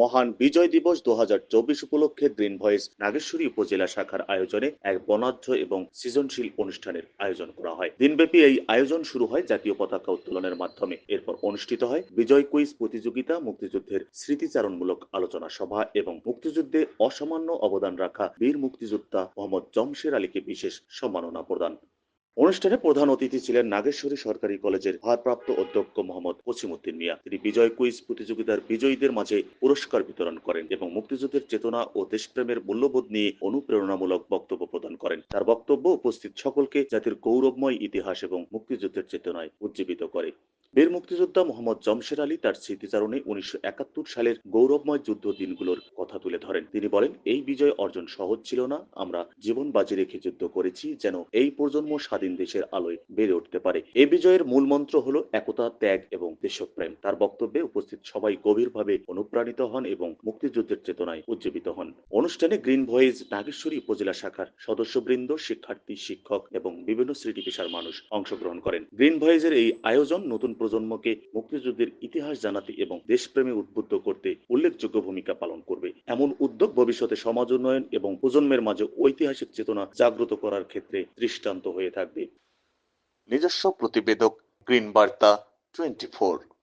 মহান বিজয় দিবস দু হাজার চব্বিশ উপলক্ষে গ্রিন ভয়েস নাগেশ্বরী উপজেলা শাখার আয়োজনে এক বর্ণাঢ্য এবং সৃজনশীল অনুষ্ঠানের আয়োজন করা হয়। দিনব্যাপী এই আয়োজন শুরু হয় জাতীয় পতাকা উত্তোলনের মাধ্যমে। এরপর অনুষ্ঠিত হয় বিজয় কুইজ প্রতিযোগিতা, মুক্তিযুদ্ধের স্মৃতিচারণমূলক আলোচনা সভা এবং মুক্তিযুদ্ধে অসামান্য অবদান রাখা বীর মুক্তিযোদ্ধা মোহাম্মদ জমশের আলীকে বিশেষ সম্মাননা প্রদান। অনুষ্ঠানে প্রধান অতিথি ছিলেন নাগেশ্বরী সরকারি কলেজের ভারপ্রাপ্ত অধ্যক্ষ মোহাম্মদ কসিমুদ্দিন মিয়া। তিনি বিজয় কুইজ প্রতিযোগিতার বিজয়ীদের মাঝে পুরস্কার বিতরণ করেন এবং মুক্তিযুদ্ধের চেতনা ও দেশপ্রেমের মূল্যবোধ নিয়ে অনুপ্রেরণামূলক বক্তব্য প্রদান করেন। তার বক্তব্য উপস্থিত সকলকে জাতির গৌরবময় ইতিহাস এবং মুক্তিযুদ্ধের চেতনায় উজ্জীবিত করে। বীর মুক্তিযোদ্ধা মোহাম্মদ জমশের আলী তার স্মৃতিচারণে উনিশশো একাত্তর সালের গৌরবময় যুদ্ধ দিনগুলোর কথা তুলে ধরেন। তিনি বলেন, এই বিজয় অর্জন সহজ ছিল না। আমরা জীবন বাজি রেখে যুদ্ধ করেছি যেন এই প্রজন্ম স্বাধীন দেশের আলোয় বেড়ে উঠতে পারে। এই বিজয়ের মূল মন্ত্র হলো একতা, ত্যাগ এবং দেশপ্রেম। তার বক্তব্যে উপস্থিত সবাই গভীরভাবে অনুপ্রাণিত হন এবং মুক্তিযুদ্ধের চেতনায় উজ্জীবিত হন। অনুষ্ঠানে গ্রিন ভয়েজ নাগেশ্বরী উপজেলা শাখার সদস্যবৃন্দ, শিক্ষার্থী, শিক্ষক এবং বিভিন্ন শ্রেণি পেশার মানুষ অংশগ্রহণ করেন। গ্রিন ভয়েজের এই আয়োজন নতুন প্রজন্মকে মুক্তিযুদ্ধের ইতিহাস জানাতে এবং দেশপ্রেমে উদ্বুদ্ধ করতে উল্লেখযোগ্য ভূমিকা পালন করবে। এমন উদ্যোগ ভবিষ্যতে সমাজ উন্নয়ন এবং প্রজন্মের মাঝে ঐতিহাসিক চেতনা জাগ্রত করার ক্ষেত্রে দৃষ্টান্ত হয়ে থাকবে। নিজস্ব প্রতিবেদক, গ্রিন বার্তা টোয়েন্টি